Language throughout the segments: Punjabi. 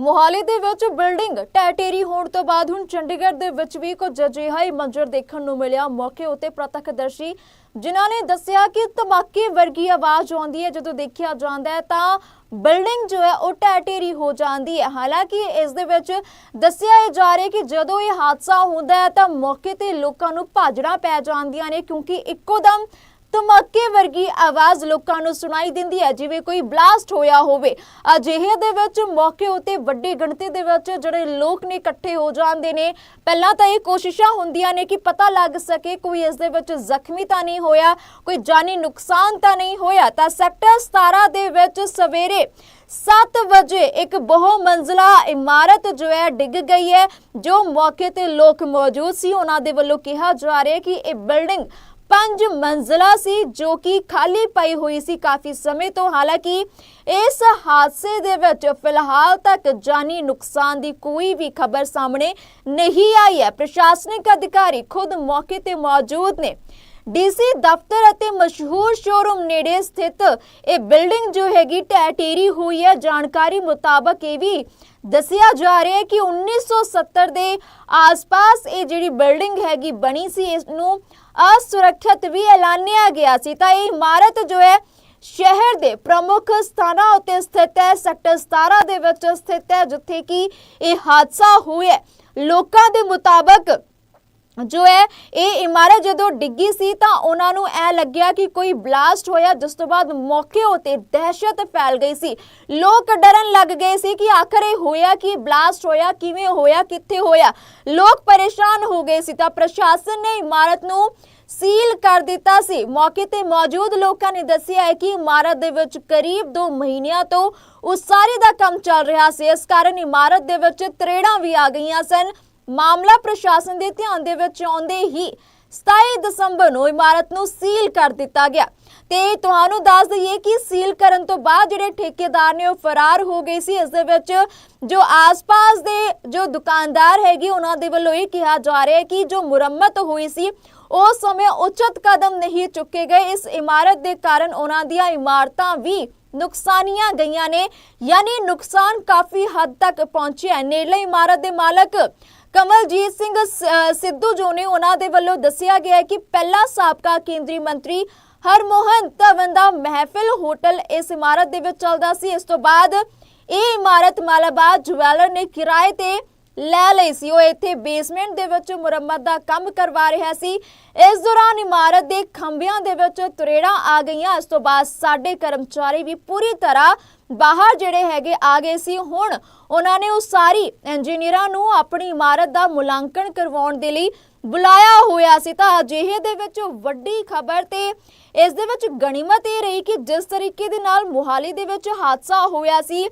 ਮੋਹਾਲੀ ਦੇ ਵਿੱਚ ਬਿਲਡਿੰਗ ਟੈਟੇਰੀ ਹੋਣ ਤੋਂ ਬਾਅਦ ਹੁਣ ਚੰਡੀਗੜ੍ਹ ਦੇ ਵਿੱਚ ਵੀ ਕੁਝ ਅਜਿਹਾ ਹੀ ਮੰਜ਼ਰ ਦੇਖਣ ਨੂੰ ਮਿਲਿਆ। ਮੌਕੇ ਉੱਤੇ ਪ੍ਰਤੱਖਦਰਸ਼ੀ, ਜਿਨ੍ਹਾਂ ਨੇ ਦੱਸਿਆ ਕਿ ਧਮਾਕੇ ਵਰਗੀ ਆਵਾਜ਼ ਆਉਂਦੀ ਹੈ। ਜਦੋਂ ਦੇਖਿਆ ਜਾਂਦਾ ਹੈ ਤਾਂ ਬਿਲਡਿੰਗ ਜੋ ਹੈ ਉਹ ਟੈਟੇਰੀ ਹੋ ਜਾਂਦੀ ਹੈ। ਹਾਲਾਂਕਿ ਇਸ ਦੇ ਵਿੱਚ ਦੱਸਿਆ ਇਹ ਜਾ ਰਿਹਾ ਕਿ ਜਦੋਂ ਇਹ ਹਾਦਸਾ ਹੁੰਦਾ ਹੈ ਤਾਂ ਮੌਕੇ ਤੇ ਲੋਕਾਂ ਨੂੰ ਭਾਜੜਾਂ ਪੈ ਜਾਂਦੀਆਂ ਨੇ ਕਿਉਂਕਿ ਇੱਕੋ ਦਮ ਧਮਾਕੇ ਵਰਗੀ ਆਵਾਜ਼ ਲੋਕਾਂ ਨੂੰ ਸੁਣਾਈ ਦਿੰਦੀ ਹੈ, ਜਿਵੇਂ ਕੋਈ ਬਲਾਸਟ ਹੋਇਆ ਹੋਵੇ। ਅਜਿਹੇ ਦੇ ਵਿੱਚ ਮੌਕੇ ਉਤੇ ਵੱਡੀ ਗਿਣਤੀ ਦੇ ਵਿੱਚ ਜਿਹੜੇ ਲੋਕ ਨੇ ਇਕੱਠੇ ਹੋ ਜਾਂਦੇ ਨੇ। ਪਹਿਲਾਂ ਤਾਂ ਇਹ ਕੋਸ਼ਿਸ਼ਾਂ ਹੁੰਦੀਆਂ ਨੇ ਕਿ ਪਤਾ ਲੱਗ ਸਕੇ ਕੋਈ ਇਸ ਦੇ ਵਿੱਚ ਜ਼ਖਮੀ ਤਾਂ ਨਹੀਂ ਹੋਇਆ, ਕੋਈ ਜਾਨੀ ਨੁਕਸਾਨ ਤਾਂ ਨਹੀਂ ਹੋਇਆ। ਤਾਂ ਸੈਕਟਰ 17 ਦੇ ਵਿੱਚ ਸਵੇਰੇ 7 ਵਜੇ ਇੱਕ ਬਹੁ ਮੰਜ਼ਲਾ ਇਮਾਰਤ ਜੋ ਹੈ, ਡਿੱਗ ਗਈ ਹੈ, ਜੋ ਮੌਕੇ ਤੇ ਲੋਕ ਮੌਜੂਦ ਸੀ। ਉਹਨਾਂ ਦੇ ਵੱਲੋਂ ਕਿਹਾ ਜਾ ਰਿਹਾ ਕਿ ਇਹ ਬਿਲਡਿੰਗ ਪੰਜ ਮੰਜ਼ਲਾ ਸੀ ਜੋ ਕਿ ਖਾਲੀ ਪਈ ਹੋਈ ਸੀ ਕਾਫੀ ਸਮੇਂ ਤੋਂ। ਹਾਲਾਂਕਿ ਇਸ ਹਾਦਸੇ ਦੇ ਵਿੱਚ ਫਿਲਹਾਲ ਤੱਕ ਜਾਨੀ ਨੁਕਸਾਨ ਦੀ ਕੋਈ ਵੀ ਖਬਰ ਸਾਹਮਣੇ ਨਹੀਂ ਆਈ ਹੈ। ਪ੍ਰਸ਼ਾਸਨਿਕ ਅਧਿਕਾਰੀ ਖੁਦ ਮੌਕੇ ਤੇ ਮੌਜੂਦ ਨੇ। ਡੀਸੀ ਦਫ਼ਤਰ ਅਤੇ ਮਸ਼ਹੂਰ ਸ਼ੋਰੂਮ ਨੇੜੇ ਸਥਿਤ ਇਹ ਬਿਲਡਿੰਗ ਜੋ ਹੈਗੀ ਟੈਟੇਰੀ ਹੋਈ ਹੈ। ਜਾਣਕਾਰੀ ਮੁਤਾਬਕ ਇਹ ਵੀ ਦੱਸਿਆ ਜਾ ਰਿਹਾ ਹੈ ਕਿ 1970 ਦੇ ਆਸ-ਪਾਸ ਇਹ ਜਿਹੜੀ ਬਿਲਡਿੰਗ ਹੈਗੀ ਬਣੀ ਸੀ, ਇਸ ਨੂੰ ਅਸੁਰੱਖਿਅਤ ਵੀ ਐਲਾਨਿਆ ਗਿਆ ਸੀ, ਤਾਂ ਇਹ ਇਮਾਰਤ ਜੋ ਹੈ ਸ਼ਹਿਰ ਦੇ ਪ੍ਰਮੁੱਖ ਸਥਾਨਾਂ ਉੱਤੇ ਸਥਿਤ ਹੈ, ਸੈਕਟਰ 17 ਦੇ ਵਿੱਚ ਸਥਿਤ ਹੈ, ਜਿੱਥੇ ਕਿ ਇਹ ਹਾਦਸਾ ਹੋਇਆ ਲੋਕਾਂ ਦੇ ਮੁਤਾਬਕ ਜੋ ਹੈ, ਇਹ ਇਮਾਰਤ ਜਦੋਂ ਡਿੱਗੀ ਸੀ ਤਾਂ ਉਹਨਾਂ ਨੂੰ ਐ ਲੱਗਿਆ ਕਿ ਕੋਈ ਬਲਾਸਟ ਹੋਇਆ, ਜਿਸ ਤੋਂ ਬਾਅਦ ਮੌਕੇ ਉਤੇ ਦਹਿਸ਼ਤ ਫੈਲ ਗਈ ਸੀ। ਲੋਕ ਡਰਨ ਲੱਗ ਗਏ ਸੀ ਕਿ ਆਖਰ ਇਹ ਹੋਇਆ ਕਿ ਬਲਾਸਟ ਹੋਇਆ, ਕਿਵੇਂ ਹੋਇਆ, ਕਿੱਥੇ ਹੋਇਆ? ਲੋਕ ਪਰੇਸ਼ਾਨ ਹੋ ਗਏ ਸੀ ਤਾਂ ਪ੍ਰਸ਼ਾਸਨ ਨੇ ਇਮਾਰਤ ਨੂੰ ਸੀਲ ਕਰ ਦਿੱਤਾ ਸੀ। ਮੌਕੇ ਤੇ ਮੌਜੂਦ ਲੋਕਾਂ ਨੇ ਦੱਸਿਆ ਹੈ ਕਿ ਇਮਾਰਤ ਦੇ ਵਿੱਚ ਕਰੀਬ 2 ਮਹੀਨਿਆਂ ਤੋਂ ਉਸਾਰੀ ਦਾ ਕੰਮ ਚੱਲ ਰਿਹਾ ਸੀ। ਇਸ ਕਾਰਨ ਇਮਾਰਤ ਦੇ ਵਿੱਚ ਤਰੇੜਾਂ ਵੀ ਆ ਗਈਆਂ ਸਨ। ਮਾਮਲਾ ਪ੍ਰਸ਼ਾਸਨ ਦੇ ਧਿਆਨ ਦੇ ਵਿੱਚ ਆਉਂਦੇ ਹੀ 27 ਦਸੰਬਰ ਨੂੰ ਇਮਾਰਤ ਨੂੰ ਸੀਲ ਕਰ ਦਿੱਤਾ ਗਿਆ। ਤੇ ਤੁਹਾਨੂੰ ਦੱਸ ਦਈਏ ਕਿ ਸੀਲ ਕਰਨ ਤੋਂ ਬਾਅਦ ਜਿਹੜੇ ਠੇਕੇਦਾਰ ਨੇ ਉਹ ਫਰਾਰ ਹੋ ਗਏ ਸੀ। ਇਸ ਦੇ ਵਿੱਚ ਜੋ ਆਸ-ਪਾਸ ਦੇ ਜੋ ਦੁਕਾਨਦਾਰ ਹੈਗੇ, ਉਹਨਾਂ ਦੇ ਵੱਲੋਂ ਇਹ ਕਿਹਾ ਜਾ ਰਿਹਾ ਹੈ ਕਿ ਜੋ ਮੁਰੰਮਤ ਹੋਈ ਸੀ ਉਸ ਸਮੇਂ ਉਚਿਤ ਕਦਮ ਨਹੀਂ ਚੁੱਕੇ ਗਏ। ਇਸ ਇਮਾਰਤ ਦੇ ਕਾਰਨ ਉਹਨਾਂ ਦੀਆਂ ਇਮਾਰਤਾਂ ਵੀ ਨੁਕਸਾਨੀਆਂ ਗਈਆਂ ਨੇ। ਯਾਨੀ ਨੁਕਸਾਨ ਕਾਫੀ ਹੱਦ ਤੱਕ ਪਹੁੰਚਿਆ ਨੇੜਲੇ ਇਮਾਰਤ ਦੇ ਮਾਲਕ ਕਮਲਜੀਤ ਸਿੰਘ ਸਿੱਧੂ ਜੋ ਨੇ ਉਹਨਾਂ ਦੇ ਵੱਲੋਂ ਦੱਸਿਆ ਗਿਆ ਕਿ ਪਹਿਲਾ ਸਾਬਕਾ ਕੇਂਦਰੀ ਮੰਤਰੀ ਹਰਮੋਹਨ ਧਵਨ ਦਾ ਮਹਿਫਿਲ ਹੋਟਲ ਇਸ ਇਮਾਰਤ ਦੇ ਵਿੱਚ ਚੱਲਦਾ ਸੀ। ਇਸ ਤੋਂ ਬਾਅਦ ਇਹ ਇਮਾਰਤ ਮਾਲਾਬਾਦ ਜਵੈਲਰ ਨੇ ਕਿਰਾਏ ਤੇ ਲੈ ਲਈ ਸੀ। ਉਹ ਇੱਥੇ ਬੇਸਮੈਂਟ ਦੇ ਵਿੱਚ ਮੁਰੰਮਤ ਦਾ ਕੰਮ ਕਰਵਾ ਰਿਹਾ ਸੀ। ਇਸ ਦੌਰਾਨ ਇਮਾਰਤ ਦੇ ਖੰਭਿਆਂ ਦੇ ਵਿੱਚ ਤਰੇੜਾਂ ਆ ਗਈਆਂ। ਇਸ ਤੋਂ ਬਾਅਦ ਸਾਡੇ ਕਰਮਚਾਰੀ ਵੀ ਪੂਰੀ ਤਰ੍ਹਾਂ ਬਾਹਰ ਜਿਹੜੇ ਹੈਗੇ ਆ ਗਏ ਸੀ, ਹੁਣ ਉਹਨਾਂ ਨੇ ਉਹ ਸਾਰੀ ਇੰਜੀਨੀਅਰਾਂ ਨੂੰ ਆਪਣੀ ਇਮਾਰਤ ਦਾ ਮੁਲਾਂਕਣ ਕਰਵਾਉਣ ਦੇ ਲਈ ਬੁਲਾਇਆ ਹੋਇਆ ਸੀ। ਤਾਂ ਅਜਿਹੇ ਦੇ ਵਿੱਚ ਵੱਡੀ ਖਬਰ ਤੇ ਇਸ ਦੇ ਵਿੱਚ ਗਣੀਮਤ ਇਹ ਰਹੀ ਕਿ ਜਿਸ ਤਰੀਕੇ ਦੇ ਨਾਲ ਮੁਹਾਲੀ ਦੇ ਵਿੱਚ ਹਾਦਸਾ ਹੋਇਆ ਸੀ,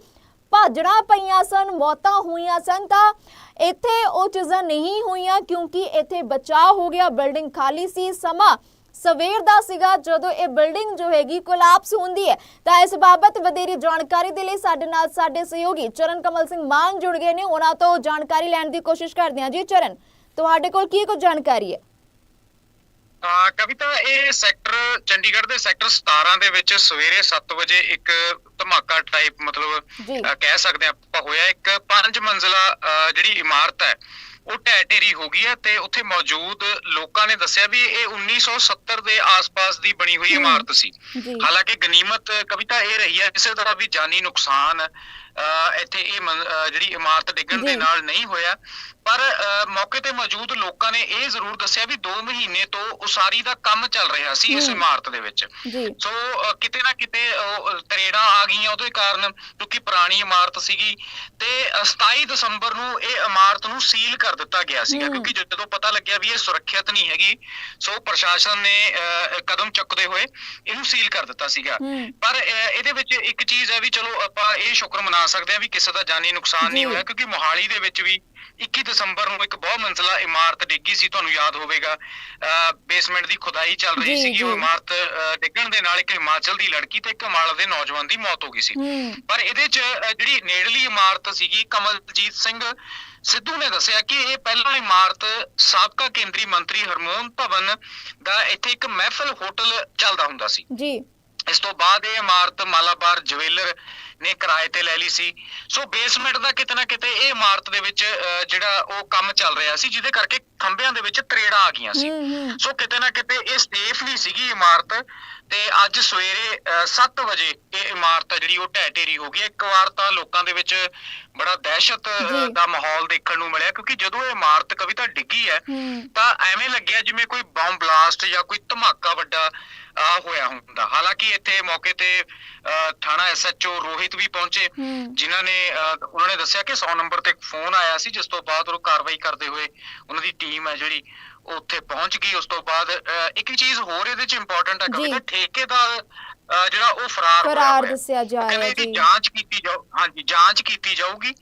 ਭਾਜੜਾਂ ਪਈਆਂ ਸਨ, ਮੌਤਾਂ ਹੋਈਆਂ ਸਨ। ਤਾਂ ਇੱਥੇ ਉਹ ਚੀਜ਼ਾਂ ਨਹੀਂ ਹੋਈਆਂ ਕਿਉਂਕਿ ਇੱਥੇ ਬਚਾਅ ਹੋ ਗਿਆ, ਬਿਲਡਿੰਗ ਖਾਲੀ ਸੀ, ਸਮਾਂ ਸਵੇਰ ਦਾ ਸੀਗਾ ਜਦੋਂ ਇਹ ਬਿਲਡਿੰਗ ਜੋ ਹੈਗੀ ਕੋਲਾਪਸ ਹੁੰਦੀ ਹੈ। ਤਾਂ ਇਸ ਬਾਬਤ ਵਧੇਰੀ ਜਾਣਕਾਰੀ ਦੇ ਲਈ ਸਾਡੇ ਨਾਲ ਸਾਡੇ ਸਹਿਯੋਗੀ ਚਰਨ ਕਮਲ ਸਿੰਘ ਮਾਨ ਜੁੜ ਗਏ ਨੇ। ਉਹਨਾਂ ਤੋਂ ਜਾਣਕਾਰੀ ਲੈਣ ਦੀ ਕੋਸ਼ਿਸ਼ ਕਰਦੇ ਹਾਂ ਜੀ। ਚਰਨ ਤੁਹਾਡੇ ਕੋਲ ਕੀ ਕੁਝ ਜਾਣਕਾਰੀ ਹੈ? ਆ ਕਵਿਤਾ ਇਹ ਸੈਕਟਰ ਚੰਡੀਗੜ੍ਹ ਦੇ ਸੈਕਟਰ 17 ਦੇ ਵਿੱਚ ਸਵੇਰੇ 7 ਵਜੇ ਇੱਕ ਧਮਾਕਾ ਟਾਈਪ ਮਤਲਬ ਕਹਿ ਸਕਦੇ ਆਪਾਂ ਹੋਇਆ ਇੱਕ ਪੰਜ ਮੰਜ਼ਲਾ ਜਿਹੜੀ ਇਮਾਰਤ ਹੈ ਉਹ ਢਹਿ ਢੇਰੀ ਹੋ ਗਈ ਹੈ ਤੇ ਉੱਥੇ ਮੌਜੂਦ ਲੋਕਾਂ ਨੇ ਦੱਸਿਆ ਵੀ ਇਹ 1970 ਦੇ ਆਸ-ਪਾਸ ਦੀ ਬਣੀ ਹੋਈ। ਇਮਾਰਤ ਸੀ ਹਾਲਾਂਕਿ ਗਨੀਮਤ ਕਵਿਤਾ ਇਹ ਰਹੀ ਹੈ ਕਿਸੇ ਤਰ੍ਹਾਂ ਵੀ ਜਾਨੀ ਨੁਕਸਾਨ ਇੱਥੇ ਇਹ ਜਿਹੜੀ ਇਮਾਰਤ ਡਿੱਗਣ ਦੇ। ਨਾਲ ਨਹੀਂ ਹੋਇਆ ਪਰ ਮੌਕੇ ਤੇ ਮੌਜੂਦ ਲੋਕਾਂ ਨੇ ਇਹ ਜ਼ਰੂਰ ਦੱਸਿਆ ਵੀ 2 ਮਹੀਨੇ ਤੋਂ ਉਸਾਰੀ ਦਾ ਕੰਮ ਚੱਲ ਰਿਹਾ ਸੀ ਇਸ। ਇਮਾਰਤ ਦੇ ਵਿੱਚ ਸੋ ਕਿਤੇ ਨਾ ਕਿਤੇ ਤਰੇੜਾਂ ਆ ਗਈਆਂ ਉਹਦੇ ਕਾਰਨ ਕਿਉਂਕਿ ਪੁਰਾਣੀ ਇਮਾਰਤ ਸੀਗੀ ਤੇ ਅ, 27 ਦਸੰਬਰ ਨੂੰ ਇਹ ਇਮਾਰਤ ਨੂੰ ਸੀਲ ਕਰ ਦਿੱਤਾ ਗਿਆ ਸੀਗਾ। ਕਿਉਂਕਿ ਜਦੋਂ ਪਤਾ ਲੱਗਿਆ ਵੀ ਇਹ ਸੁਰੱਖਿਅਤ ਨਹੀਂ ਹੈਗੀ ਸੋ ਪ੍ਰਸ਼ਾਸਨ ਨੇ ਕਦਮ ਚੁੱਕਦੇ ਹੋਏ ਇਹਨੂੰ ਸੀਲ ਕਰ ਦਿੱਤਾ ਸੀਗਾ ਪਰ ਇਹਦੇ ਵਿੱਚ ਇੱਕ ਚੀਜ਼ ਹੈ ਵੀ ਚਲੋ ਆਪਾਂ ਇਹ ਸ਼ੁਕਰ ਮਨਾ ਸਕਦੇ ਹਾਂ ਵੀ ਕਿਸੇ ਦਾ ਜਾਨੀ ਨੁਕਸਾਨ ਨਹੀਂ ਜੀ। ਹੋਇਆ ਕਿਉਂਕਿ ਮੋਹਾਲੀ ਦੇ ਵਿੱਚ ਵੀ 21 ਦਸੰਬਰ ਨੂੰ ਇੱਕ ਬਹੁਤ ਮੰਜ਼ਲਾ ਇਮਾਰਤ ਡਿੱਗੀ ਸੀ ਤੁਹਾਨੂੰ ਯਾਦ ਹੋਵੇਗਾ। ਬੇਸਮੈਂਟ ਦੀ ਖੁਦਾਈ ਚੱਲ ਰਹੀ ਜੀ, ਸੀਗੀ ਉਹ ਜੀ। ਇਮਾਰਤ ਡਿੱਗਣ ਦੇ ਨਾਲ ਇੱਕ ਹਿਮਾਚਲ ਦੀ ਲੜਕੀ ਤੇ ਇੱਕ ਅੰਬਾਲਾ ਦੇ ਨੌਜਵਾਨ ਦੀ ਮੌਤ ਹੋ ਗਈ ਸੀ। ਹੂੰ। ਪਰ ਇਹਦੇ 'ਚ ਅ, ਜਿਹੜੀ ਨੇੜਲੀ ਇਮਾਰਤ ਸੀਗੀ ਕਮਲਜੀਤ ਸਿੰਘ ਸਿੱਧੂ ਨੇ ਦੱਸਿਆ ਕਿ ਇਹ ਪਹਿਲਾਂ ਇਮਾਰਤ ਸਾਬਕਾ ਕੇਂਦਰੀ ਮੰਤਰੀ ਹਰਮੋਹਨ ਭਵਨ ਦਾ ਇੱਥੇ ਇੱਕ ਮਹਿਫਲ ਹੋਟਲ ਚੱਲਦਾ ਹੁੰਦਾ ਸੀ। ਜੀ। ਇਸ ਤੋਂ ਬਾਅਦ ਇਹ ਇਮਾਰਤ ਮਾਲਾਬਾਰ ਜਵੈਲਰ ਨੇ ਕਿਰਾਏ ਤੇ ਲੈ ਲਈ ਸੀ। ਸੋ ਬੇਸਮੈਂਟ ਦਾ ਕਿਤੇ ਨਾ ਕਿਤੇ ਇਹ ਇਮਾਰਤ ਦੇ ਵਿੱਚ ਅਹ, ਜਿਹੜਾ ਉਹ ਕੰਮ ਚੱਲ ਰਿਹਾ ਸੀ ਜਿਹਦੇ ਕਰਕੇ ਖੰਭਿਆਂ ਦੇ ਵਿੱਚ ਤਰੇੜਾਂ ਆ ਗਈਆਂ ਸੀ। ਸੋ ਕਿਤੇ ਨਾ ਕਿਤੇ ਇਹ ਸੇਫ ਵੀ ਸੀਗੀ ਇਮਾਰਤ ਤੇ ਅੱਜ ਸਵੇਰੇ 7 ਵਜੇ ਇਹ ਇਮਾਰਤ ਜਿਹੜੀ ਉਹ ਢਹਿ ਢੇਰੀ ਹੋ ਗਈ। ਇੱਕ ਵਾਰ ਤਾਂ ਲੋਕਾਂ ਦੇ ਵਿੱਚ ਬੜਾ ਦਹਿਸ਼ਤ। ਦਾ ਮਾਹੌਲ ਦੇਖਣ ਨੂੰ ਮਿਲਿਆ ਕਿਉਂਕਿ ਜਦੋਂ ਇਹ ਇਮਾਰਤ ਕਵਿਤਾ ਡਿੱਗੀ ਹੈ ਤਾਂ ਐਵੇਂ ਲੱਗਿਆ ਜਿਵੇਂ ਕੋਈ ਬੰਬ ਬਲਾਸਟ ਜਾਂ ਕੋਈ ਧਮਾਕਾ ਵੱਡਾ ਹੋਇਆ ਹੁੰਦਾ। ਹਾਲਾਂਕਿ ਇੱਥੇ ਮੌਕੇ ਤੇ ਥਾਣਾ ਐਸਐਚਓ ਰੋਹਿਤ ਵੀ ਪਹੁੰਚੇ ਜਿਨ੍ਹਾਂ ਨੇ ਉਹਨਾਂ ਨੇ ਦੱਸਿਆ ਕਿ 100 ਨੰਬਰ ਤੇ ਫੋਨ ਆਇਆ ਸੀ ਜਿਸ ਤੋਂ ਬਾਅਦ ਉਹ ਕਾਰਵਾਈ ਕਰਦੇ ਹੋਏ ਉਹਨਾਂ ਦੀ ਟੀਮ ਹੈ ਜਿਹੜੀ ਉੱਥੇ ਪਹੁੰਚ ਗਈ ਉਸ ਤੋਂ ਬਾਅਦ ਇੱਕ ਚੀਜ਼ ਹੋਰ ਇਹਦੇ ਚ ਇੰਪੋਰਟੈਂਟ ਹੈ ਜੀ। ਕਿ ਠੇਕੇਦਾਰ ਜਿਹੜਾ ਉਹ ਫਰਾਰ ਹੋਇਆ ਫਰਾਰ। ਦੱਸਿਆ ਜਾ ਰਿਹਾ ਜੀ ਜਾਂਚ ਕੀਤੀ ਜਾਊ ਹਾਂਜੀ ਜਾਂਚ ਕੀਤੀ ਜਾਊਗੀ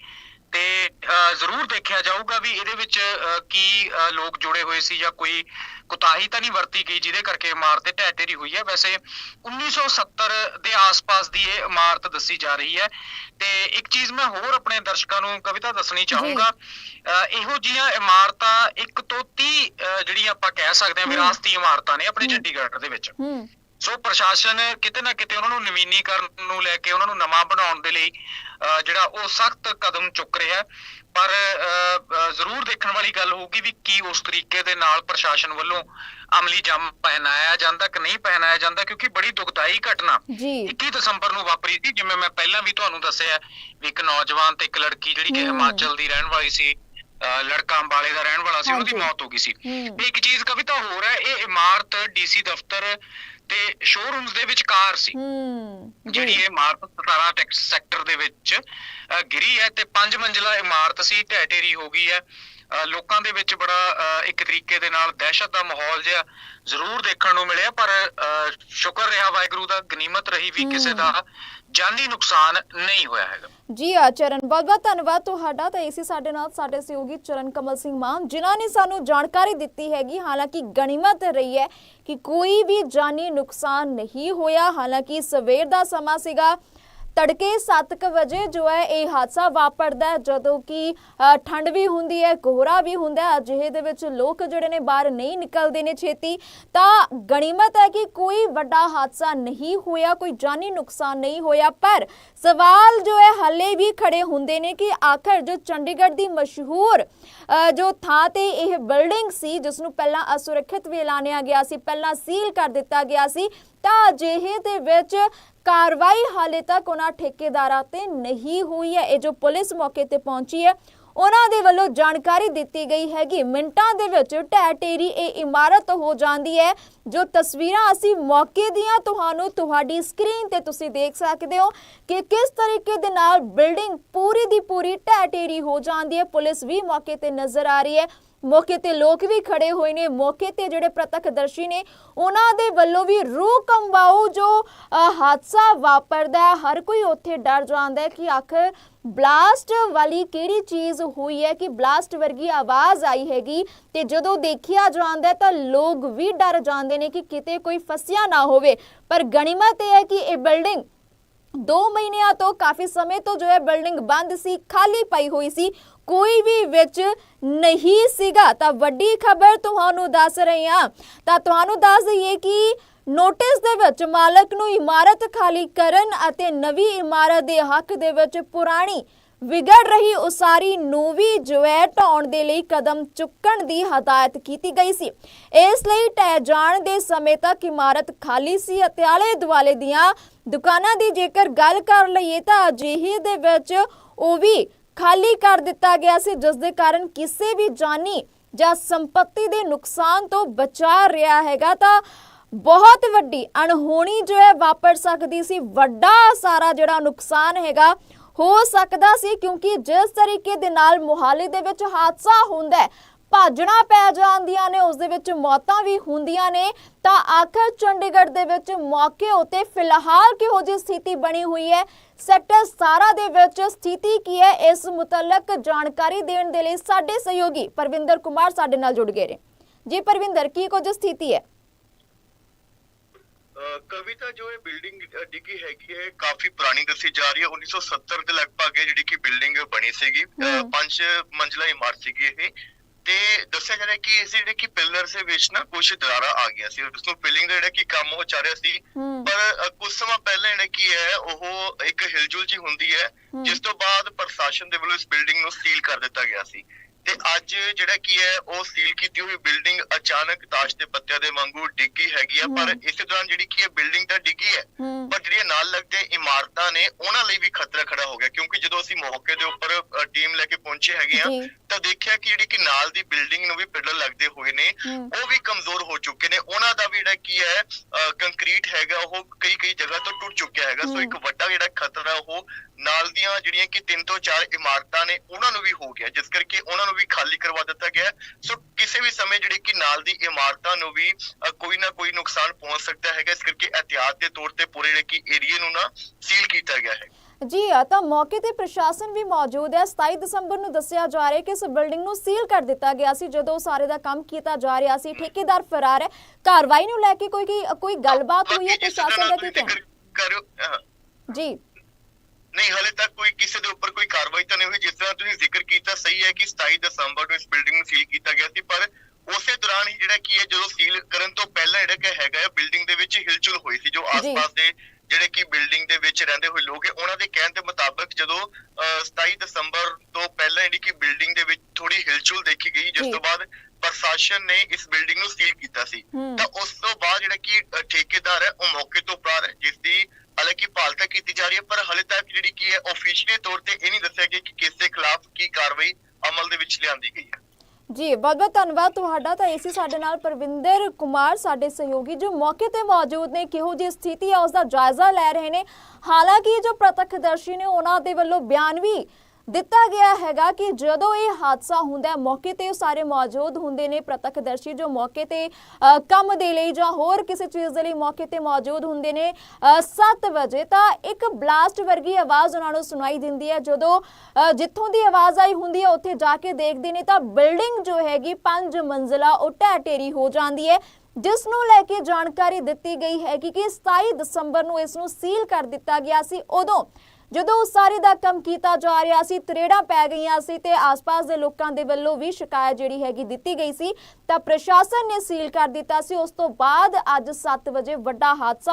ਤੇ ਜ਼ਰੂਰ ਦੇਖਿਆ ਜਾਊਗਾ ਵੀ ਇਹਦੇ ਵਿੱਚ ਕੀ ਲੋਕ ਜੁੜੇ ਹੋਏ ਸੀ ਜਾਂ ਕੋਈ ਕੁਤਾਹੀ ਤਾਂ ਨਹੀਂ ਵਰਤੀ ਗਈ ਜਿਹਦੇ ਕਰਕੇ ਇਮਾਰਤ ਢਹਿ ਢੇਰੀ ਹੋਈ ਹੈ। ਵੈਸੇ 1970 ਦੇ ਆਸ-ਪਾਸ ਦੀ ਇਹ ਇਮਾਰਤ ਦੱਸੀ ਜਾ ਰਹੀ ਹੈ। ਤੇ ਇੱਕ ਚੀਜ਼ ਮੈਂ ਹੋਰ ਆਪਣੇ ਦਰਸ਼ਕਾਂ ਨੂੰ ਕਵਿਤਾ ਦੱਸਣੀ ਚਾਹੂੰਗਾ। ਅਹ, ਇਹੋ ਜਿਹੀਆਂ ਇਮਾਰਤਾਂ ਇੱਕ ਤੋਂ 30 ਅਹ, ਜਿਹੜੀਆਂ ਆਪਾਂ ਕਹਿ ਸਕਦੇ ਹਾਂ। ਵਿਰਾਸਤੀ ਇਮਾਰਤਾਂ ਨੇ ਆਪਣੇ। ਚੰਡੀਗੜ੍ਹ ਦੇ ਵਿੱਚ। ਸੋ ਪ੍ਰਸ਼ਾਸਨ ਕਿਤੇ ਨਾ ਕਿਤੇ ਉਹਨਾਂ ਨੂੰ ਨਵੀਨੀਕਰਨ ਨੂੰ ਲੈ ਕੇ ਉਹਨਾਂ ਨੂੰ ਨਵਾਂ ਬਣਾਉਣ ਦੇ ਲਈ ਜਿਹੜਾ ਉਹ ਸਖਤ ਕਦਮ ਚੁੱਕ ਰਿਹਾ। ਪਰ ਜ਼ਰੂਰ ਦੇਖਣ ਵਾਲੀ ਗੱਲ ਹੋਊਗੀ ਵੀ ਕੀ ਉਸ ਤਰੀਕੇ ਦੇ ਨਾਲ ਪ੍ਰਸ਼ਾਸਨ ਵੱਲੋਂ ਅਮਲੀ ਜੰਮ ਪਹਿਨਾਇਆ ਜਾਂਦਾ ਕਿ ਨਹੀਂ ਪਹਿਨਾਇਆ ਜਾਂਦਾ ਕਿਉਂਕਿ ਬੜੀ ਦੁਖਦਾਈ ਘਟਨਾ ਜੀ 21 ਦਸੰਬਰ ਨੂੰ ਵਾਪਰੀ ਸੀ ਜਿਵੇਂ ਮੈਂ ਪਹਿਲਾਂ ਵੀ ਤੁਹਾਨੂੰ ਦੱਸਿਆ ਵੀ ਇੱਕ ਨੌਜਵਾਨ ਤੇ ਇੱਕ ਲੜਕੀ ਜਿਹੜੀ ਕਿ ਹਮ। ਹਿਮਾਚਲ ਦੀ ਰਹਿਣ ਵਾਲੀ ਸੀ ਲੜਕਾ ਅੰਬਾਲੇ ਦਾ ਰਹਿਣ ਵਾਲਾ ਸੀ ਉਹਦੀ। ਮੌਤ ਹੋ ਗਈ ਸੀ ਇੱਕ ਚੀਜ਼ ਕਵਿਤਾ ਹੋਰ ਹੈ ਇਹ ਇਮਾਰਤ ਡੀਸੀ ਦਫ਼ਤਰ ਤੇ ਸ਼ੋਰੂਮਸ ਦੇ ਵਿਚਕਾਰ ਸੀ। ਹੂੰ ਜਿਹੜੀ ਇਹ ਇਮਾਰਤ 17 ਟੈਕਸ ਸੈਕਟਰ ਦੇ ਵਿੱਚ ਗਿਰੀ ਹੈ ਤੇ ਪੰਜ ਮੰਜ਼ਲਾ ਇਮਾਰਤ ਸੀ ਢਹਿ ਢੇਰੀ ਹੋ ਗਈ ਹੈ। ਲੋਕਾਂ ਦੇ ਵਿੱਚ ਬੜਾ ਇੱਕ ਤਰੀਕੇ ਦੇ ਨਾਲ ਦਹਿਸ਼ਤ ਦਾ ਮਾਹੌਲ ਜਿਹਾ ਜ਼ਰੂਰ ਦੇਖਣ ਨੂੰ ਮਿਲਿਆ ਪਰ ਸ਼ੁਕਰ ਰਿਹਾ ਵਾਹਿਗੁਰੂ ਦਾ ਗਨੀਮਤ ਰਹੀ ਵੀ ਕਿਸੇ। ਦਾ ਜਾਨੀ ਨੁਕਸਾਨ ਨਹੀਂ ਹੋਇਆ ਹੈਗਾ। ਜੀ ਆ ਚਰਨ ਬਹੁਤ ਬਹੁਤ ਧੰਨਵਾਦ ਤੁਹਾਡਾ। ਤਾਂ ਇਸੇ ਸਾਡੇ ਨਾਲ ਸਾਡੇ ਸਹਿਯੋਗੀ ਚਰਨ ਕਮਲ ਸਿੰਘ ਮਾਨ ਜਿਨ੍ਹਾਂ ਨੇ ਸਾਨੂੰ ਜਾਣਕਾਰੀ ਦਿੱਤੀ ਹੈਗੀ। ਹਾਲਾਂਕਿ ਗਣੀਮਤ ਰਹੀ ਹੈ ਕਿ ਕੋਈ ਵੀ ਜਾਨੀ ਨੁਕਸਾਨ ਨਹੀਂ ਹੋਇਆ। ਹਾਲਾਂਕਿ ਸਵੇਰ ਦਾ ਸਮਾਂ ਸੀਗਾ ਤੜਕੇ 7:00 ਵਜੇ ਜੋ ਹੈ ਇਹ ਹਾਦਸਾ ਵਾਪਰਦਾ ਹੈ, ਜਦੋਂ ਕਿ ਠੰਡ ਵੀ ਹੁੰਦੀ ਹੈ, ਕੋਹਰਾ ਵੀ ਹੁੰਦਾ ਹੈ, ਅਜਿਹੇ ਦੇ ਵਿੱਚ ਲੋਕ ਜਿਹੜੇ ਨੇ ਬਾਹਰ ਨਹੀਂ ਨਿਕਲਦੇ ਨੇ ਛੇਤੀ। ਤਾਂ ਗਣੀਮਤ ਹੈ ਕਿ ਕੋਈ ਵੱਡਾ ਹਾਦਸਾ ਨਹੀਂ ਹੋਇਆ, ਕੋਈ ਜਾਨੀ ਨੁਕਸਾਨ ਨਹੀਂ ਹੋਇਆ, ਪਰ ਸਵਾਲ ਜੋ ਹੈ ਹੱਲੇ ਵੀ ਖੜੇ ਹੁੰਦੇ ਨੇ ਕਿ ਆਖਰ ਜੋ ਚੰਡੀਗੜ੍ਹ ਦੀ ਮਸ਼ਹੂਰ ਜੋ ਥਾਂ ਤੇ ਇਹ ਬਿਲਡਿੰਗ ਸੀ, ਜਿਸ ਨੂੰ ਪਹਿਲਾਂ ਅਸੁਰੱਖਿਅਤ ਵੀ ਐਲਾਨਿਆ ਗਿਆ ਸੀ, ਪਹਿਲਾਂ ਸੀਲ ਕਰ ਦਿੱਤਾ ਗਿਆ ਸੀ, ਤਾਂ ਅਜਿਹੇ ਦੇ ਵਿੱਚ ਕਾਰਵਾਈ ਹਾਲੇ ਤੱਕ ਉਹਨਾਂ ਠੇਕੇਦਾਰਾਂ ਤੇ ਨਹੀਂ ਹੋਈ ਹੈ। ਇਹ ਜੋ ਪੁਲਿਸ ਮੌਕੇ ਤੇ ਪਹੁੰਚੀ ਹੈ, ਉਹਨਾਂ ਦੇ ਵੱਲੋਂ ਜਾਣਕਾਰੀ ਦਿੱਤੀ ਗਈ ਹੈ ਕਿ ਮਿੰਟਾਂ ਦੇ ਵਿੱਚ ਢਹਿ ਢੇਰੀ ਇਹ ਇਮਾਰਤ ਹੋ ਜਾਂਦੀ ਹੈ, ਜੋ ਤਸਵੀਰਾਂ ਅਸੀਂ ਮੌਕੇ ਦੀਆਂ ਤੁਹਾਨੂੰ, ਤੁਹਾਡੀ ਸਕਰੀਨ ਤੇ ਤੁਸੀਂ ਦੇਖ ਸਕਦੇ ਹੋ ਕਿ ਕਿਸ ਤਰੀਕੇ ਦੇ ਨਾਲ ਬਿਲਡਿੰਗ ਪੂਰੀ ਦੀ ਪੂਰੀ ਢਹਿ ਢੇਰੀ ਹੋ ਜਾਂਦੀ ਹੈ। ਪੁਲਿਸ ਵੀ ਮੌਕੇ ਤੇ ਨਜ਼ਰ ਆ ਰਹੀ ਹੈ। ਮੌਕੇ ਤੇ ਲੋਕ ਵੀ ਖੜੇ ਹੋਏ ਨੇ, ਮੌਕੇ ਤੇ ਜਿਹੜੇ ਪ੍ਰਤੱਖਦਰਸ਼ੀ ਨੇ, ਉਹਨਾਂ ਦੇ ਵੱਲੋਂ ਵੀ ਰੂਹ ਕੰਬਾਊ ਜੋ ਹਾਦਸਾ ਵਾਪਰਦਾ ਹਰ ਕੋਈ ਉੱਥੇ ਡਰ ਜਾਂਦਾ ਹੈ ਕਿ ਆਖਰ ਬਲਾਸਟ ਵਾਲੀ ਕਿਹੜੀ ਚੀਜ਼ ਹੋਈ ਹੈ ਕਿ ਬਲਾਸਟ ਵਰਗੀ ਆਵਾਜ਼ ਆਈ ਹੈਗੀ ਤੇ ਜਦੋਂ ਦੇਖਿਆ ਜਾਂਦਾ ਤਾਂ ਲੋਕ ਵੀ ਡਰ ਜਾਂਦੇ ਨੇ ਕਿ ਕਿਤੇ ਕੋਈ ਫਸਿਆ ਨਾ ਹੋਵੇ। ਪਰ ਗਣਿਮਤ ਇਹ ਹੈ ਕਿ ਇਹ ਬਿਲਡਿੰਗ 2 ਮਹੀਨਿਆਂ ਤੋਂ ਕਾਫੀ ਸਮੇਂ ਤੋਂ ਜੋ ਹੈ ਬਿਲਡਿੰਗ ਬੰਦ ਸੀ, ਖਾਲੀ ਪਈ ਹੋਈ ਸੀ। ਕੋਈ ਵੀ ਵਿੱਚ ਨਹੀਂ ਸੀਗਾ। ਤਾਂ ਵੱਡੀ ਖਬਰ ਤੁਹਾਨੂੰ ਦੱਸ ਰਹੀ ਹਾਂ। ਤਾਂ ਤੁਹਾਨੂੰ ਦੱਸ ਦਈਏ ਕਿ ਨੋਟਿਸ ਦੇ ਵਿੱਚ ਮਾਲਕ ਨੂੰ ਇਮਾਰਤ ਖਾਲੀ ਕਰਨ ਅਤੇ ਨਵੀਂ ਇਮਾਰਤ ਦੇ ਹੱਕ ਦੇ ਵਿੱਚ ਪੁਰਾਣੀ, ਵਿਗੜ ਰਹੀ ਉਸਾਰੀ ਨੂੰ ਵੀ ਜੋ ਢਾਉਣ ਦੇ ਲਈ ਕਦਮ ਚੁੱਕਣ ਦੀ ਹਦਾਇਤ ਕੀਤੀ ਗਈ ਸੀ। ਇਸ ਲਈ ਟਹਿ ਜਾਣ ਦੇ ਸਮੇਂ ਤੱਕ ਇਮਾਰਤ ਖਾਲੀ ਸੀ ਅਤੇ ਆਲੇ ਦੁਆਲੇ ਦੀਆਂ ਦੁਕਾਨਾਂ ਦੀ ਜੇਕਰ ਗੱਲ ਕਰ ਲਈਏ ਤਾਂ ਅਜਿਹੇ ਦੇ ਵਿੱਚ ਉਹ ਵੀ ਖਾਲੀ ਕਰ ਦਿੱਤਾ ਗਿਆ ਸੀ, ਜਿਸ ਦੇ ਕਾਰਨ ਕਿਸੇ ਵੀ ਜਾਨੀ ਜਾਂ ਸੰਪત્ਤੀ ਦੇ ਨੁਕਸਾਨ ਤੋਂ ਬਚਾ ਰਿਹਾ ਹੈਗਾ ਤਾਂ ਬਹੁਤ ਵੱਡੀ ਅਣਹੋਣੀ ਜੋ ਹੈ ਵਾਪਰ ਸਕਦੀ ਸੀ। ਵੱਡਾ ਸਾਰਾ ਜਿਹੜਾ ਨੁਕਸਾਨ ਹੈਗਾ ਹੋ ਸਕਦਾ ਸੀ ਕਿਉਂਕਿ ਜਿਸ ਤਰੀਕੇ ਦੇ ਨਾਲ ਮੁਹਾਲੀ ਦੇ ਵਿੱਚ ਹਾਦਸਾ ਹੁੰਦਾ ਹੈ ਭਾਜਣਾ ਪੈ ਜਾਂਦੀਆਂ ਨੇ, ਉਸ ਦੇ ਵਿੱਚ ਮੌਤਾਂ ਵੀ ਹੁੰਦੀਆਂ ਨੇ, ਤਾਂ ਆਖਰ ਚੰਡੀਗੜ੍ਹ ਦੇ ਵਿੱਚ ਮੌਕੇ ਉਤੇ ਫਿਲਹਾਲ ਕਿਹੋ ਜਿਹੀ ਸਥਿਤੀ ਬਣੀ ਹੋਈ ਹੈ? ਸੈਕਟਰ 17 ਦੇ ਵਿੱਚ ਸਥਿਤੀ ਕੀ ਹੈ ਇਸ ਮੁਤਲਕ ਜਾਣਕਾਰੀ ਦੇਣ ਦੇ ਲਈ ਸਾਡੇ ਸਹਿਯੋਗੀ ਪਰਵਿੰਦਰ ਕੁਮਾਰ ਸਾਡੇ ਨਾਲ ਜੁੜ ਗਏ ਨੇ। ਜੀ ਪਰਵਿੰਦਰ ਕੀ ਕੁਝ ਸਥਿਤੀ ਹੈ? ਕਵਿਤਾ ਜੋ ਇਹ ਬਿਲਡਿੰਗ ਡਿੱਗੀ ਹੈਗੀ ਹੈ ਕਾਫੀ ਪੁਰਾਣੀ ਦੱਸੀ ਜਾ ਰਹੀ ਹੈ। 1970 ਦੇ ਲਗਭਗ ਜਿਹੜੀ ਕਿ ਬਿਲਡਿੰਗ ਬਣੀ ਸੀਗੀ। ਪੰਜ ਮੰਜ਼ਲਾ ਇਮਾਰਤ ਸੀਗੀ ਇਹ। ਤੇ ਦੱਸਿਆ ਜਾ ਰਿਹਾ ਕਿ ਇਸ ਜਿਹੜੇ ਕਿ ਪਿਲਰ ਦੇ ਵਿੱਚ ਨਾ ਕੁਝ ਦਰਾਰਾ ਆ ਗਿਆ ਸੀ ਉਸ ਨੂੰ ਫਿਲਿੰਗ ਦਾ ਜਿਹੜਾ ਕਿ ਕੰਮ ਉਹ ਚੱਲ ਰਿਹਾ ਸੀ। ਪਰ ਕੁਝ ਸਮਾਂ ਪਹਿਲਾਂ ਜਿਹੜਾ ਕੀ ਹੈ ਉਹ ਇੱਕ ਹਿਲਜੁਲ ਜੀ ਹੁੰਦੀ ਹੈ। ਜਿਸ ਤੋਂ ਬਾਅਦ ਪ੍ਰਸ਼ਾਸਨ ਦੇ ਵੱਲੋਂ ਇਸ ਬਿਲਡਿੰਗ ਨੂੰ ਸੀਲ ਕਰ ਦਿੱਤਾ ਗਿਆ ਸੀ। ਅੱਜ ਜਿਹੜਾ ਕੀ ਹੈ ਉਹ ਸੀਲ ਕੀਤੀ ਹੋਈ ਬਿਲਡਿੰਗ ਅਚਾਨਕ ਤਾਸ਼ ਦੇ ਪੱਤਿਆਂ ਦੇ ਵਾਂਗੂ ਡਿੱਗੀ ਹੈਗੀ ਆ ਪਰ। ਇਸੇ ਦੌਰਾਨ ਜਿਹੜੀ ਕੀ ਹੈ ਬਿਲਡਿੰਗ ਤਾਂ ਡਿੱਗੀ ਹੈ ਪਰ ਜਿਹੜੀਆਂ ਨਾਲ ਲੱਗਦੇ ਇਮਾਰਤਾਂ ਨੇ ਉਹਨਾਂ ਲਈ ਵੀ ਖਤਰਾ ਖੜਾ ਹੋ ਗਿਆ ਕਿਉਂਕਿ ਜਦੋਂ ਅਸੀਂ ਮੌਕੇ ਦੇ ਉੱਪਰ ਟੀਮ ਲੈ ਕੇ ਪਹੁੰਚੇ ਹੈਗੇ ਆ ਤਾਂ ਦੇਖਿਆ ਕਿ ਜਿਹੜੀ ਕਿ ਨਾਲ ਦੀ ਬਿਲਡਿੰਗ ਨੂੰ ਵੀ ਪਿੱਲਰ ਲੱਗਦੇ ਹੋਏ ਨੇ ਉਹ ਵੀ ਕਮਜ਼ੋਰ ਹੋ ਚੁੱਕੇ ਨੇ ਉਹਨਾਂ ਦਾ ਵੀ ਜਿਹੜਾ ਕੀ ਹੈ ਕੰਕਰੀਟ ਹੈਗਾ ਉਹ ਕਈ ਕਈ ਜਗ੍ਹਾ ਤੋਂ ਟੁੱਟ ਚੁੱਕਿਆ ਹੈਗਾ ਸੋ। ਇੱਕ ਵੱਡਾ ਜਿਹੜਾ ਖਤਰਾ ਉਹ ਨਾਲ ਦੀਆਂ ਜਿਹੜੀਆਂ ਕਿ ਤਿੰਨ ਤੋਂ ਚਾਰ ਇਮਾਰਤਾਂ ਨੇ ਉਹਨਾਂ ਨੂੰ ਵੀ ਹੋ ਗਿਆ ਜਿਸ ਕਰਕੇ ਉਹਨਾਂ ਨੂੰ ਵੀ ਖਾਲੀ ਕਰਵਾ ਦਿੱਤਾ ਗਿਆ। ਸੋ ਕਿਸੇ ਵੀ ਸਮੇਂ ਜਿਹੜੇ ਕਿ ਨਾਲ ਦੀ ਇਮਾਰਤਾਂ ਨੂੰ ਵੀ ਕੋਈ ਨਾ ਕੋਈ ਨੁਕਸਾਨ ਪਹੁੰਚ ਸਕਦਾ ਹੈਗਾ। ਇਸ ਕਰਕੇ ਅਹਤਿਆਤ ਦੇ ਤੌਰ ਤੇ ਪੂਰੇ ਜਿਹੜੇ ਕਿ ਏਰੀਆ ਨੂੰ ਨਾ ਸੀਲ ਕੀਤਾ ਗਿਆ ਹੈ। ਜੀ ਆ ਤਾਂ ਮੌਕੇ ਤੇ ਪ੍ਰਸ਼ਾਸਨ ਵੀ ਮੌਜੂਦ ਹੈ। 27 ਦਸੰਬਰ ਨੂੰ ਦੱਸਿਆ ਜਾ ਰਿਹਾ ਹੈ ਕਿ ਇਸ ਬਿਲਡਿੰਗ ਨੂੰ ਸੀਲ ਕਰ ਦਿੱਤਾ ਗਿਆ ਸੀ। ਜਦੋਂ ਸਾਰੇ ਦਾ ਕੰਮ ਕੀਤਾ ਜਾ ਰਿਹਾ ਸੀ ਠੇਕੇਦਾਰ ਫਰਾਰ ਹੈ। ਕਾਰਵਾਈ ਨੂੰ ਲੈ ਕੇ ਕੋਈ ਕੋਈ ਗੱਲਬਾਤ ਹੋਈ ਹੈ ਪ੍ਰਸ਼ਾਸਨ ਦਾ ਕੀ ਕਹਿਣਾ? ਜੀ। ਨਹੀਂ ਹਲੇ ਤੱਕ ਕੋਈ ਕਿਸੇ ਦੇ ਉੱਪਰ ਕੋਈ ਕਾਰਵਾਈ ਤਾਂ ਨਹੀਂ ਹੋਈ। ਜਿਸ ਤਰ੍ਹਾਂ ਤੁਸੀਂ ਜ਼ਿਕਰ ਕੀਤਾ ਸਹੀ ਹੈ ਕਿ 27 ਦਸੰਬਰ ਨੂੰ ਇਸ ਬਿਲਡਿੰਗ ਨੂੰ ਸੀਲ ਕੀਤਾ ਗਿਆ ਸੀ ਪਰ ਉਸੇ ਦੌਰਾਨ ਹੀ ਜਿਹੜਾ ਕੀ ਹੈ ਜਦੋਂ ਸੀਲ ਕਰਨ ਤੋਂ ਪਹਿਲਾਂ ਜਿਹੜਾ ਕਿ ਹੈਗਾ ਹੈ ਬਿਲਡਿੰਗ ਦੇ ਵਿੱਚ ਹਿਲਚੁਲ ਹੋਈ ਸੀ ਜੋ ਆਸ-ਪਾਸ ਦੇ ਜਿਹੜੇ ਕਿ ਬਿਲਡਿੰਗ ਦੇ ਵਿੱਚ ਰਹਿੰਦੇ ਹੋਏ ਲੋਕ ਹੈ ਉਹਨਾਂ ਦੇ ਕਹਿਣ ਦੇ ਮੁਤਾਬਕ ਜਦੋਂ ਅਹ, 27 ਦਸੰਬਰ ਤੋਂ ਪਹਿਲਾਂ ਜਿਹੜੀ ਕਿ ਬਿਲਡਿੰਗ ਦੇ ਵਿੱਚ ਥੋੜੀ ਹਿਲਚੁਲ ਦੇਖੀ ਗਈ। ਜਿਸ ਤੋਂ ਬਾਅਦ ਪ੍ਰਸ਼ਾਸਨ ਨੇ ਇਸ ਬਿਲਡਿੰਗ ਨੂੰ ਸੀਲ ਕੀਤਾ ਸੀ। ਤਾਂ ਉਸ ਤੋਂ ਬਾਅਦ ਜਿਹੜਾ ਕਿ ਠੇਕੇਦਾਰ ਹੈ ਉਹ ਮੌਕੇ ਤੋਂ ਫਰਾਰ ਹੈ ਜਿਸ ਦੀ ਹਾਲਾਂਕਿ ਭਾਲ ਤਾਂ ਕੀਤੀ ਜਾ ਰਹੀ ਹੈ, ਪਰ ਹਲੇ ਤੱਕ ਜਿਹੜੀ ਕੀ ਹੈ ਆਫੀਸ਼ੀਅਲੀ ਤੌਰ ਤੇ ਇਹ ਨਹੀਂ ਦੱਸਿਆ ਗਿਆ ਕਿ ਕਿਸ ਦੇ ਖਿਲਾਫ ਕੀ ਕਾਰਵਾਈ ਅਮਲ ਦੇ ਵਿੱਚ ਲਿਆਂਦੀ ਗਈ ਹੈ। ਜੀ ਬਹੁਤ ਬਹੁਤ ਧੰਨਵਾਦ ਤੁਹਾਡਾ। ਤਾਂ ਏਸੀ ਸਾਡੇ ਨਾਲ ਪਰਵਿੰਦਰ ਕੁਮਾਰ, ਸਾਡੇ ਸਹਿਯੋਗੀ, ਜੋ ਮੌਕੇ ਤੇ ਮੌਜੂਦ ਨੇ, ਕਿਹੋ ਜਿਹੀ ਸਥਿਤੀ ਹੈ ਉਸ ਦਾ ਜਾਇਜ਼ਾ ਲੈ ਰਹੇ ਨੇ। ਹਾਲਾਂਕਿ ਜੋ ਪ੍ਰਤੱਖਦਰਸ਼ੀ ਨੇ, ਉਹਨਾਂ ਦੇ ਵੱਲੋਂ ਬਿਆਨ ਵੀ ਦਿੱਤਾ ਗਿਆ ਹੈਗਾ ਕਿ ਜਦੋਂ ਇਹ ਹਾਦਸਾ ਹੁੰਦਾ ਹੈ ਮੌਕੇ ਤੇ ਉਹ ਸਾਰੇ ਮੌਜੂਦ ਹੁੰਦੇ ਨੇ ਪ੍ਰਤੱਖਦਰਸ਼ੀ ਜੋ ਮੌਕੇ ਤੇ ਕੰਮ ਦੇ ਲਈ ਜਾਂ ਹੋਰ ਕਿਸੇ ਚੀਜ਼ ਦੇ ਲਈ ਮੌਕੇ ਤੇ ਮੌਜੂਦ ਹੁੰਦੇ ਨੇ 7 ਵਜੇ ਤਾਂ ਇੱਕ ਬਲਾਸਟ ਵਰਗੀ ਆਵਾਜ਼ ਉਹਨਾਂ ਨੂੰ ਸੁਣਾਈ ਦਿੰਦੀ ਹੈ। ਜਦੋਂ ਅ, ਜਿੱਥੋਂ ਦੀ ਆਵਾਜ਼ ਆਈ ਹੁੰਦੀ ਹੈ ਉੱਥੇ ਜਾ ਕੇ ਦੇਖਦੇ ਨੇ ਤਾਂ ਬਿਲਡਿੰਗ ਜੋ ਹੈਗੀ ਪੰਜ ਮੰਜ਼ਲਾ ਉਹ ਢਹਿ ਢੇਰੀ ਹੋ ਜਾਂਦੀ ਹੈ ਜਿਸ ਨੂੰ ਲੈ ਕੇ ਜਾਣਕਾਰੀ ਦਿੱਤੀ ਗਈ ਹੈ ਕਿ ਕਿ 27 ਦਸੰਬਰ ਨੂੰ ਇਸ ਨੂੰ ਸੀਲ ਕਰ ਦਿੱਤਾ ਗਿਆ ਸੀ। ਉਦੋਂ ਜਦੋਂ ਉਸਾਰੀ ਦਾ ਕੰਮ ਕੀਤਾ ਜਾ ਰਿਹਾ ਸੀ, ਤਰੇੜਾਂ ਪੈ ਗਈਆਂ ਸੀ ਤੇ ਆਸ-ਪਾਸ ਦੇ ਲੋਕਾਂ ਦੇ ਵੱਲੋਂ ਵੀ ਸ਼ਿਕਾਇਤ ਜਿਹੜੀ ਹੈਗੀ ਦਿੱਤੀ ਗਈ ਸੀ, ਤਾਂ ਪ੍ਰਸ਼ਾਸਨ ਨੇ ਸੀਲ ਕਰ ਦਿੱਤਾ ਸੀ। ਉਸ ਤੋਂ ਬਾਅਦ ਅੱਜ 7 ਵਜੇ ਵੱਡਾ ਹਾਦਸਾ